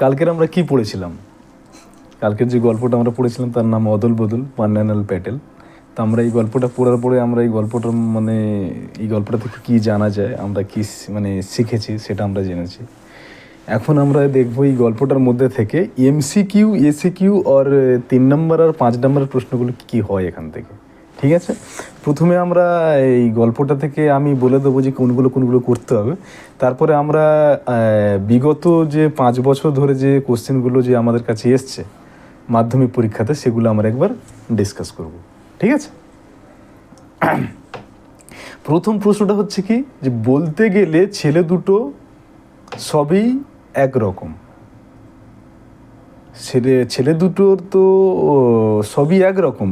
কালকের আমরা কি পড়েছিলাম? কালকের যে গল্পটা আমরা পড়েছিলাম তার নাম অদল বদল, পান্নানাল প্যাটেল। তো আমরা এই গল্পটা পড়ার পরে আমরা এই গল্পটার মানে এই গল্পটা থেকে কী জানা যায়, আমরা কী মানে শিখেছি সেটা আমরা জেনেছি। এখন আমরা দেখব এই গল্পটার মধ্যে থেকে এমসিকিউ এসিকিউ আর তিন নম্বর আর পাঁচ নম্বরের প্রশ্নগুলো কী হয় এখান থেকে। ঠিক আছে? প্রথমে আমরা এই গল্পটা থেকে আমি বলে দেবো যে কোনগুলো কোনগুলো করতে হবে। তারপরে আমরা বিগত যে পাঁচ বছর ধরে যে কোশ্চেনগুলো যে আমাদের কাছে এসছে মাধ্যমিক পরীক্ষাতে, সেগুলো আমরা একবার ডিসকাস করব। ঠিক আছে? প্রথম প্রশ্নটা হচ্ছে কি, যে বলতে গেলে ছেলে দুটো সবই একরকম। ছেলে ছেলে দুটোর তো সবই একরকম।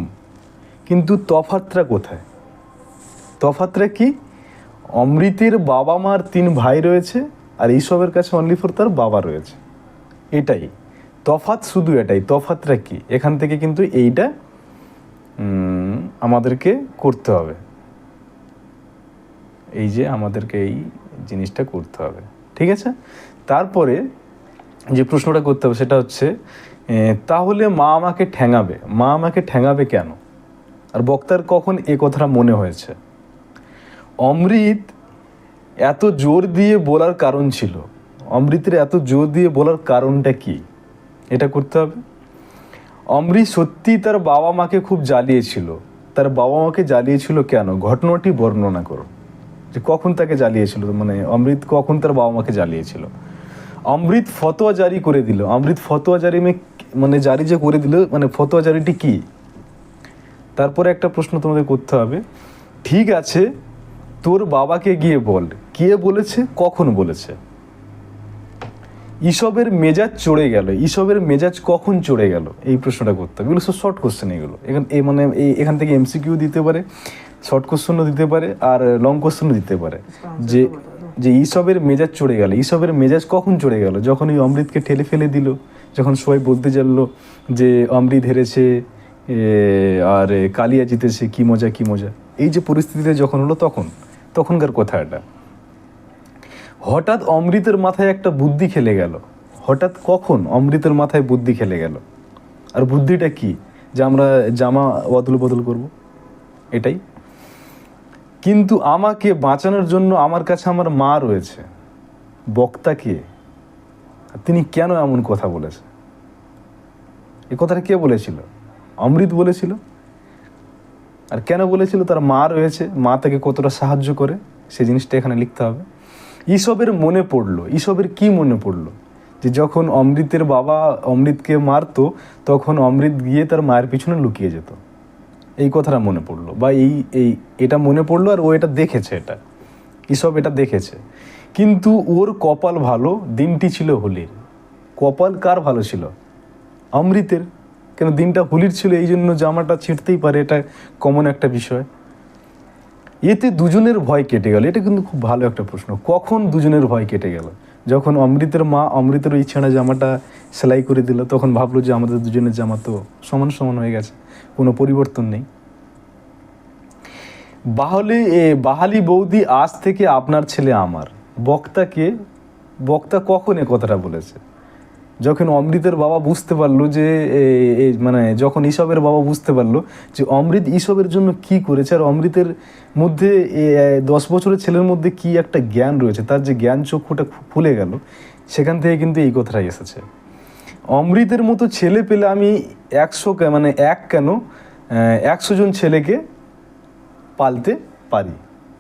কিন্তু তফাতটা কোথায়? তফাতটা কি? অমৃতের বাবা মার তিন ভাই রয়েছে আর এইসবের কাছে অনলি ফর তার বাবা রয়েছে। এটাই। তফাত শুধু এটাই। তফাতটা কি? এখান থেকে কিন্তু এইটা আমাদেরকে করতে হবে। এই যে আমাদেরকে এই জিনিসটা করতে হবে। ঠিক আছে? তারপরে যে প্রশ্নটা করতে হবে সেটা হচ্ছে তাহলে মা আমাকে ঠ্যাঙাবে। মা আমাকে ঠ্যাঙাবে কেন? আর বক্তার কখন এ কথাটা মনে হয়েছে? অমৃত এত জোর দিয়ে বলার কারণ ছিল। অমৃতের এত জোর দিয়ে বলার কারণটা কি? এটা করতে হবে। অমৃত সত্যি তার বাবা মাকে খুব জ্বালিয়েছিল। তার বাবা মাকে জ্বালিয়েছিল কেন? ঘটনাটি বর্ণনা করো। যে কখন তাকে জ্বালিয়েছিল? মানে অমৃত কখন তার বাবা মাকে জ্বালিয়েছিল? অমৃত ফতোয়া জারি করে দিল। অমৃত ফতোয়া জারি মানে জারি যে করে দিল মানে ফতোয়া জারিটি কি? তারপরে একটা প্রশ্ন তোমাদের করতে হবে। ঠিক আছে, তোর বাবাকে গিয়ে বল। কে বলেছে? কখন বলেছে? ইসবের মেজাজ চড়ে গেল। ইসবের মেজাজ কখন চড়ে গেল? এই প্রশ্নটা করতে হবে। এগুলো সব শর্ট কোশ্চেন এগুলো। এখান এই মানে এই এখান থেকে এমসিকিউ দিতে পারে শর্ট কোশ্চেনও দিতে পারে, আর লং কোশ্চেনও দিতে পারে। যে যে ইসবের মেজাজ চড়ে গেল। ইসবের মেজাজ কখন চড়ে গেল? যখন ওই অমৃতকে ঠেলে ফেলে দিল, যখন সবাই বলতে জানলো যে অমৃত হেরেছে আর কালিয়া জিতেছে কি মজা কি মজা? এই যে পরিস্থিতিতে যখন হলো তখন, তখনকার কথা এটা। হঠাৎ অমৃতের মাথায় একটা বুদ্ধি খেলে গেল। হঠাৎ কখন অমৃতের মাথায় বুদ্ধি খেলে গেল? আর বুদ্ধিটা কি? যে আমরা জামা বদল বদল করব? এটাই। কিন্তু আমাকে বাঁচানোর জন্য আমার কাছে আমার মা রয়েছে। বক্তা কে? তিনি কেন এমন কথা বলেছে? এ কথাটা কে বলেছিল? অমৃত বলেছিল। আর কেন বলেছিল? তার মা রয়েছে। মা তাকে কতটা সাহায্য করে, সে জিনিসটা এখানে লিখতে হবে। ঈসবের মনে পড়ল। ঈসবের কি মনে পড়ল? যে যখন অমৃতের বাবা অমৃতকে মারতো, তখন অমৃত গিয়ে তার মায়ের পিছনে লুকিয়ে যেত। এই কথাটা মনে পড়ল। বা এই এই, এটা মনে পড়ল আর ও এটা দেখেছে এটা। ইসব এটা দেখেছে। কিন্তু ওর কপাল ভালো, দিনটি ছিল হোলির। কপাল কার ভালো ছিল? অমৃতের। কেন দিনটা হোলির ছিল, এই জন্য জামাটা ছিঁড়তেই পারে, এটা কমন একটা বিষয়। এতে দুজনের ভয় কেটে গেল, এটা কিন্তু খুব ভালো একটা প্রশ্ন। কখন দুজনের ভয় কেটে গেল? যখন অমৃতের মা অমৃতের ওই ছেঁড়া জামাটা সেলাই করে দিল, তখন ভাবলো যে আমাদের দুজনের জামা তো সমান সমান হয়ে গেছে, কোনো পরিবর্তন নেই। বাহলে, এ, বাহালি বৌদি আজ থেকে আপনার ছেলে আমার। বক্তাকে, বক্তা কখন এ কথাটা বলেছে? যখন অমৃতের বাবা বুঝতে পারল যে মানে যখন ঈশবের বাবা বুঝতে পারল যে অমৃত ঈশবের জন্য কি করেছে আর অমৃতের মধ্যে দশ বছরের ছেলের মধ্যে কি একটা জ্ঞান রয়েছে, তার যে জ্ঞান চক্ষুটা খুলে গেল, সেখান থেকে কিন্তু এই কথাটাই এসেছে। অমৃতের মতো ছেলে পেলে আমি একশো মানে এক কেন একশো জন ছেলেকে পালতে পারি।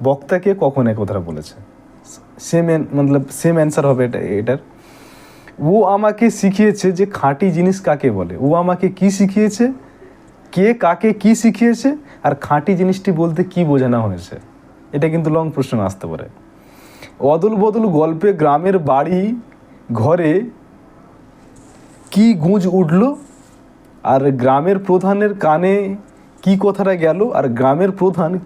বক্তাকে কখন এ কথাটা বলেছে? সেম মতলব সেম অ্যান্সার হবে এটা, এটার। ও আমাকে শিখিয়েছে যে খাঁটি জিনিস কাকে বলে। ও আমাকে কি শিখিয়েছে? কে কাকে কি শিখিয়েছে? আর খাঁটি জিনিসটি বলতে কি বোঝানো হয়েছে? এটা কিন্তু লং প্রশ্ন আসতে পারে। অদল বদল গল্পে গ্রামের বাড়ি ঘরে কি গুঁজ উঠল? আর গ্রামের প্রধানের কানে কি কথাটা গেল? আর গ্রামের প্রধান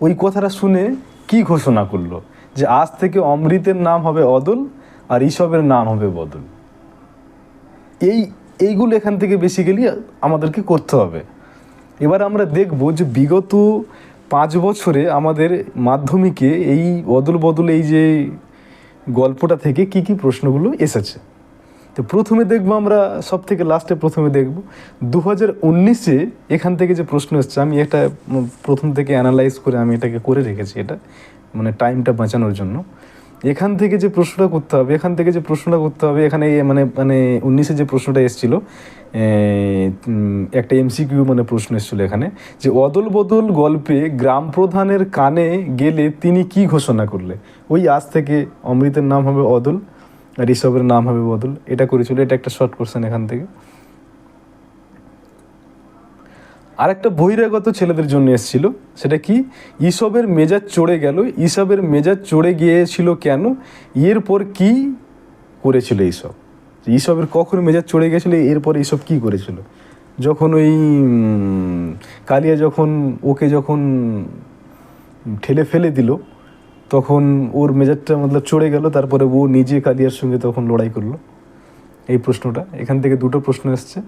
ওই কথাটা শুনে কি ঘোষণা করল? যে আজ থেকে অমৃতের নাম হবে অদল। আর ঈশবের নাম হবে বদল। এই, এইগুলো এখান থেকে বেসিক্যালি আমাদেরকে করতে হবে। এবার আমরা দেখব যে বিগত পাঁচ বছরে আমাদের মাধ্যমিকে এই অদল বদল এই যে গল্পটা থেকে কি কি প্রশ্নগুলো এসেছে। তো প্রথমে দেখব আমরা সব থেকে লাস্টে প্রথমে দেখব দু হাজার উনিশে এখান থেকে যে প্রশ্ন এসছে, আমি এটা প্রথম থেকে অ্যানালাইজ করে আমি এটাকে করে রেখেছি এটা মানে টাইমটা বাঁচানোর জন্য। এখান থেকে যে প্রশ্নটা করতে হবে, এখান থেকে যে প্রশ্নটা করতে হবে, এখানে মানে মানে উনিশে যে প্রশ্নটা এসেছিল একটা এমসিকিউ মানে প্রশ্ন এসেছিল এখানে, যে অদল বদল গল্পে গ্রাম প্রধানের কানে গেলে তিনি কি ঘোষণা করলে? ওই আজ থেকে অমৃতের নাম হবে অদল আর ঋষভের নাম হবে বদল। এটা করেছিল, এটা একটা শর্ট কোশ্চেন এখান থেকে। আর একটা বহিরাগত ছেলেদের জন্য এসেছিল। সেটা কি? ইসবের মেজাজ চড়ে গেল। ইসবের মেজাজ চড়ে গিয়েছিল কেন? এরপর কি করেছিল এইসব ইসবের কখন মেজাজ চড়ে গেছিল? এরপর এইসব কি করেছিল? যখন ওই কালিয়া যখন ওকে যখন ঠেলে ফেলে দিল, তখন ওর মেজাজটা মতলব চড়ে গেল। তারপরে ও নিজে কালিয়ার সঙ্গে তখন লড়াই করল। এই প্রশ্নটা। এখান থেকে দুটো প্রশ্ন এসছে।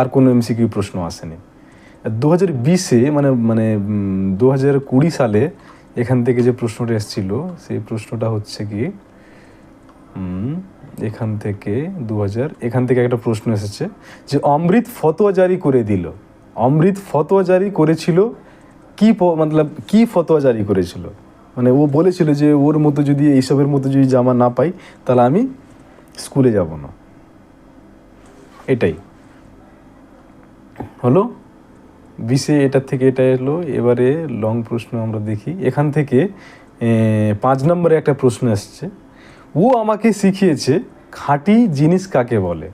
আর কোনো এমসিকিউ প্রশ্ন আসেনি। দু হাজার বিশে মানে মানে দু হাজার কুড়ি সালে এখান থেকে যে প্রশ্নটা এসেছিল, সেই প্রশ্নটা হচ্ছে কি এখান থেকে দু হাজার এখান থেকে একটা প্রশ্ন এসেছে যে অমৃত ফতোয়া জারি করে দিল। অমৃত ফতোয়া জারি করেছিল কি মতলব কি ফতোয়া জারি করেছিল? মানে ও বলেছিল যে ওর মতো যদি, এইসবের মতো যদি জামা না পাই, তাহলে আমি স্কুলে যাব না। এটাই। হলো বিশে এটার থেকে এটা এলো, এবারে লং প্রশ্ন আমরা দেখি। এখান থেকে পাঁচ নম্বরে একটা প্রশ্ন আসছে। ও আমাকে শিখিয়েছে খাঁটি জিনিস কাকে বলে?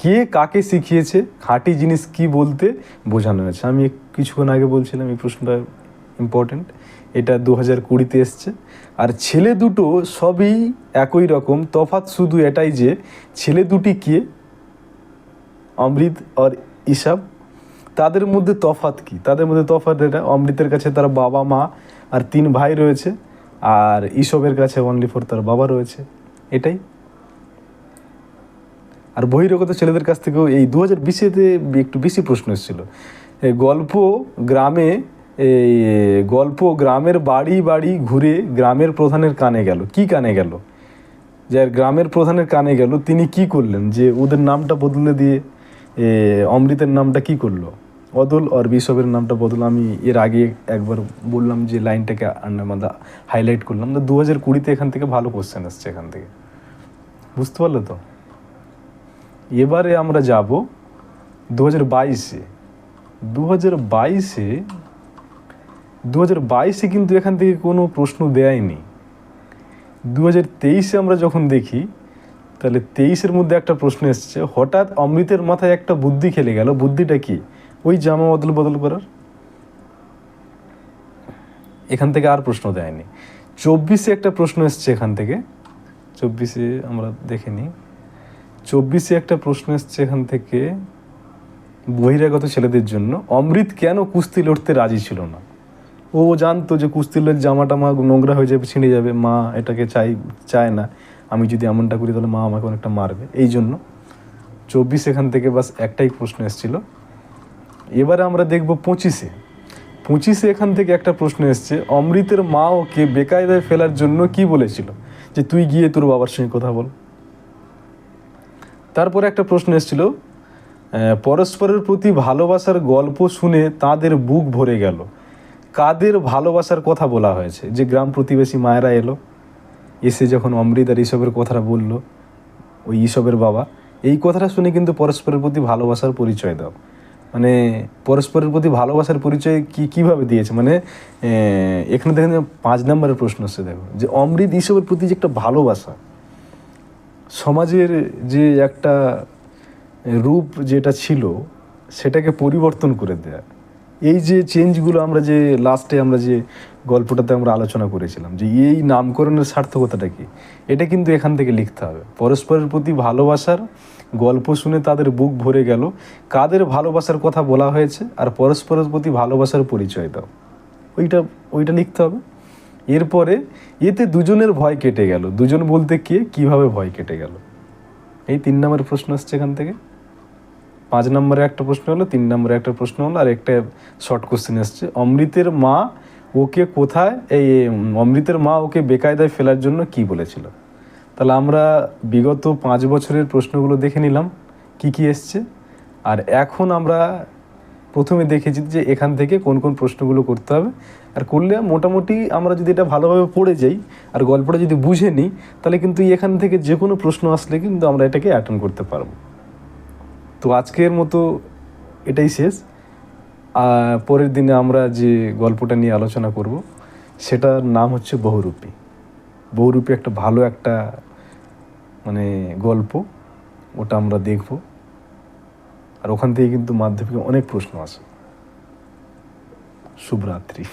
কে কাকে শিখিয়েছে? খাঁটি জিনিস কি বলতে? বোঝানো হয়েছে। আমি কিছুক্ষণ আগে বলছিলাম এই প্রশ্নটা ইম্পর্টেন্ট এটা দু হাজার কুড়িতে এসছে। আর ছেলে দুটো সবই একই রকম। তফাৎ শুধু এটাই যে, ছেলে দুটি কে? অমৃত আর ইসাব তাদের মধ্যে তফাৎ কি? তাদের মধ্যে তফাৎ এটা, অমৃতের কাছে তার বাবা, মা আর তিন ভাই রয়েছে আর ইসবের কাছে অনলি ফর তার বাবা রয়েছে। এটাই। আর বহিরগত ছেলেদের কাছ থেকেও এই দু হাজার বিশেতে একটু বেশি প্রশ্ন এসেছিল। গল্প গ্রামে, এই গল্প গ্রামের বাড়ি বাড়ি ঘুরে গ্রামের প্রধানের কানে গেল। কি কানে গেল? যার গ্রামের প্রধানের কানে গেল, তিনি কি করলেন? যে ওদের নামটা বদলে দিয়ে অমৃতের নামটা কি করল? অদল আর বিশবের নামটা বদল আমি এর আগে একবার বললাম যে লাইনটাকে মানে হাইলাইট করলাম। দু হাজার কুড়িতে এখান থেকে ভালো কোশ্চেন আসছে এখান থেকে। বুঝতে পারলে তো? এবারে আমরা যাব দু হাজার বাইশে। দু হাজার বাইশে দু হাজার বাইশে কিন্তু এখান থেকে কোনো প্রশ্ন দেয়নি। দু হাজার তেইশে আমরা যখন দেখি, তাহলে তেইশের মধ্যে একটা প্রশ্ন এসছে, হঠাৎ অমৃতের মাথায় একটা বুদ্ধি খেলে গেল। বুদ্ধিটা কি? ওই জামা বদল বদল করার? এখান থেকে আর প্রশ্ন দেয়নি। চব্বিশে একটা প্রশ্ন এসছে এখান থেকে। চব্বিশে আমরা দেখে নিই। চব্বিশে একটা প্রশ্ন এসছে এখান থেকে বহিরাগত ছেলেদের জন্য, অমৃত কেন কুস্তি লড়তে রাজি ছিল না? ও জানতো যে কুস্তি লড়ে জামাটা মা নোংরা হয়ে যাবে, ছিঁড়ে যাবে, মা এটাকে চাই, চায় না। আমি যদি এমনটা করি তাহলে মা আমাকে অনেকটা মারবে। এই জন্য চব্বিশ এখান থেকে বাস একটাই প্রশ্ন এসেছিল। এবারে আমরা দেখব পঁচিশে। পঁচিশে এখান থেকে একটা প্রশ্ন এসছে, অমৃতের মা ওকে বেকায়দায় ফেলার জন্য কি বলেছিল? যে তুই গিয়ে তোর বাবার সঙ্গে কথা বল। তারপরে একটা প্রশ্ন এসেছিল পরস্পরের প্রতি ভালোবাসার গল্প শুনে তাদের বুক ভরে গেল। কাদের ভালোবাসার কথা বলা হয়েছে? যে গ্রাম প্রতিবেশী মায়েরা এলো, এসে যখন অমৃত আর ইসবের কথাটা বলল, ওই ইসবের বাবা, এই কথাটা শুনে কিন্তু পরস্পরের প্রতি ভালোবাসার পরিচয় দাও। মানে পরস্পরের প্রতি ভালোবাসার পরিচয় কি, কীভাবে দিয়েছে? মানে এখানে দেখেন পাঁচ নম্বরের প্রশ্ন হচ্ছে দেখো, যে অমৃত ইসবের প্রতি যে একটা ভালোবাসা, সমাজের যে একটা রূপ যেটা ছিল, সেটাকে পরিবর্তন করে দেয়া। এই যে চেঞ্জগুলো আমরা যে লাস্টে আমরা যে গল্পটাতে আমরা আলোচনা করেছিলাম, যে এই নামকরণের সার্থকতাটা কি, এটা কিন্তু এখান থেকে লিখতে হবে। পরস্পরের প্রতি ভালোবাসার গল্প শুনে তাদের বুক ভরে গেল। কাদের ভালোবাসার কথা বলা হয়েছে আর পরস্পরের প্রতি ভালোবাসার পরিচয় দাও। ওইটা ওইটা লিখতে হবে। এরপরে, এতে দুজনের ভয় কেটে গেল। দুজন বলতে কে, কীভাবে ভয় কেটে গেল? এই তিন নম্বরের প্রশ্ন আসছে এখান থেকে। পাঁচ নম্বরে একটা প্রশ্ন হলো, তিন নম্বরে একটা প্রশ্ন হলো, আর একটা শর্ট কোশ্চেন এসছে অমৃতের মা ওকে কোথায় এই, অমৃতের মা ওকে বেকায়দায় ফেলার জন্য কি বলেছিল? তাহলে আমরা বিগত পাঁচ বছরের প্রশ্নগুলো দেখে নিলাম, কি কি এসছে। আর এখন আমরা প্রথমে দেখেছি যে এখান থেকে কোন কোন প্রশ্নগুলো করতে হবে। আর করলে মোটামুটি আমরা যদি এটা ভালোভাবে পড়ে যাই আর গল্পটা যদি বুঝে নিই, তাহলে কিন্তু এখান থেকে যে কোনো প্রশ্ন আসলে কিন্তু আমরা এটাকে অ্যাটেন্ড করতে পারব। তো আজকের মতো এটাই শেষ। পরের দিনে আমরা যে গল্পটা নিয়ে আলোচনা করব, সেটার নাম হচ্ছে বহুরূপী। বহুরূপী একটা ভালো একটা মানে গল্প ওটা আমরা দেখব। আর ওখান থেকে কিন্তু মাধ্যমিকে অনেক প্রশ্ন আছে শুভরাত্রি।